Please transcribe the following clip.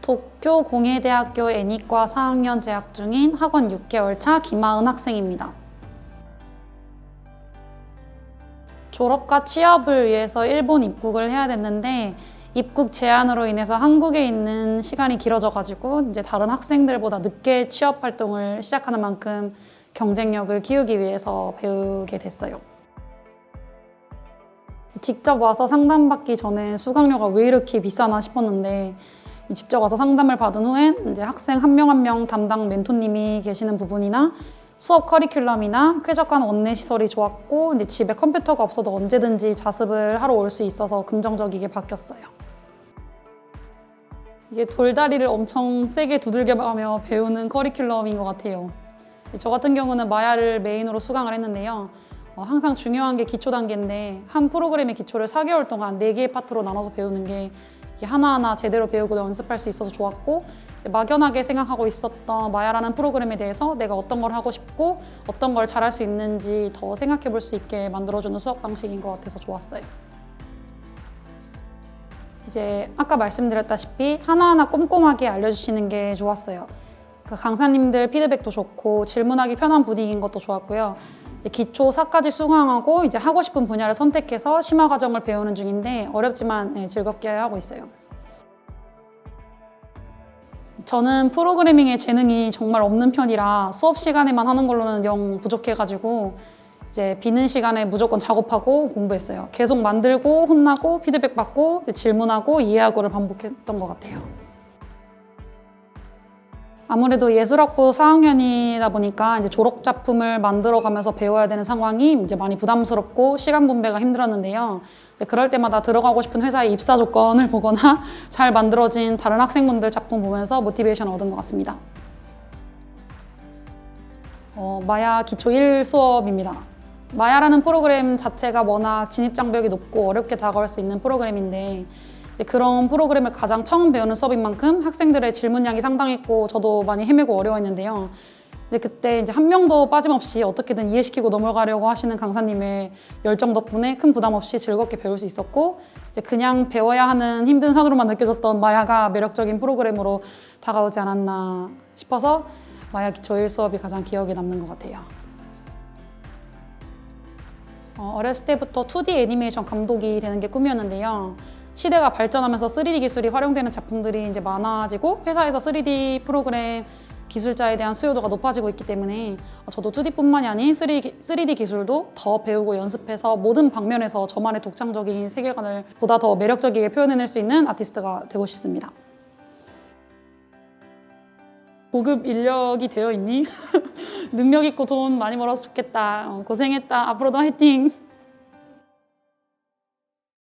도쿄 공예대학교 애니과 4학년 재학 중인 학원 6개월 차 김하은 학생입니다. 졸업과 취업을 위해서 일본 입국을 해야 됐는데 입국 제한으로 인해서 한국에 있는 시간이 길어져가지고 이제 다른 학생들보다 늦게 취업 활동을 시작하는 만큼 경쟁력을 키우기 위해서 배우게 됐어요. 직접 와서 상담받기 전에 수강료가 왜 이렇게 비싸나 싶었는데 직접 와서 상담을 받은 후엔 이제 학생 한명 한 명 담당 멘토님이 계시는 부분이나 수업 커리큘럼이나 쾌적한 원내 시설이 좋았고 이제 집에 컴퓨터가 없어도 언제든지 자습을 하러 올 수 있어서 긍정적이게 바뀌었어요. 이게 돌다리를 엄청 세게 두들겨가며 배우는 커리큘럼인 것 같아요. 저 같은 경우는 마야를 메인으로 수강을 했는데요. 어, 항상 중요한 게 기초 단계인데 한 프로그램의 기초를 4개월 동안 4개의 파트로 나눠서 배우는 게 하나하나 제대로 배우고 연습할 수 있어서 좋았고 막연하게 생각하고 있었던 마야라는 프로그램에 대해서 내가 어떤 걸 하고 싶고 어떤 걸 잘할 수 있는지 더 생각해 볼 수 있게 만들어주는 수업 방식인 것 같아서 좋았어요. 이제 아까 말씀드렸다시피 하나하나 꼼꼼하게 알려주시는 게 좋았어요. 그 강사님들 피드백도 좋고 질문하기 편한 분위기인 것도 좋았고요. 기초 4까지 수강하고 이제 하고 싶은 분야를 선택해서 심화 과정을 배우는 중인데 어렵지만 네, 즐겁게 하고 있어요. 저는 프로그래밍에 재능이 정말 없는 편이라 수업 시간에만 하는 걸로는 영 부족해가지고 이제 비는 시간에 무조건 작업하고 공부했어요. 계속 만들고 혼나고 피드백 받고 질문하고 이해하고를 반복했던 것 같아요. 아무래도 예술학부 4학년이다 보니까 이제 졸업 작품을 만들어가면서 배워야 되는 상황이 이제 많이 부담스럽고 시간 분배가 힘들었는데요. 그럴 때마다 들어가고 싶은 회사의 입사 조건을 보거나 잘 만들어진 다른 학생분들 작품 보면서 모티베이션 얻은 것 같습니다. 어, 마야 기초 1 수업입니다. 마야라는 프로그램 자체가 워낙 진입 장벽이 높고 어렵게 다가올 수 있는 프로그램인데 그런 프로그램을 가장 처음 배우는 수업인 만큼 학생들의 질문량이 상당했고 저도 많이 헤매고 어려워했는데요. 근데 그때 이제 한 명도 빠짐없이 어떻게든 이해시키고 넘어가려고 하시는 강사님의 열정 덕분에 큰 부담 없이 즐겁게 배울 수 있었고 이제 그냥 배워야 하는 힘든 산으로만 느껴졌던 마야가 매력적인 프로그램으로 다가오지 않았나 싶어서 마야 기초 1 수업이 가장 기억에 남는 것 같아요. 어, 어렸을 때부터 2D 애니메이션 감독이 되는 게 꿈이었는데요. 시대가 발전하면서 3D 기술이 활용되는 작품들이 이제 많아지고 회사에서 3D 프로그램 기술자에 대한 수요도가 높아지고 있기 때문에 저도 2D뿐만이 아닌 3D 기술도 더 배우고 연습해서 모든 방면에서 저만의 독창적인 세계관을 보다 더 매력적이게 표현해낼 수 있는 아티스트가 되고 싶습니다. 고급 인력이 되어 있니? 능력 있고 돈 많이 벌어서 좋겠다. 어, 고생했다. 앞으로도 화이팅!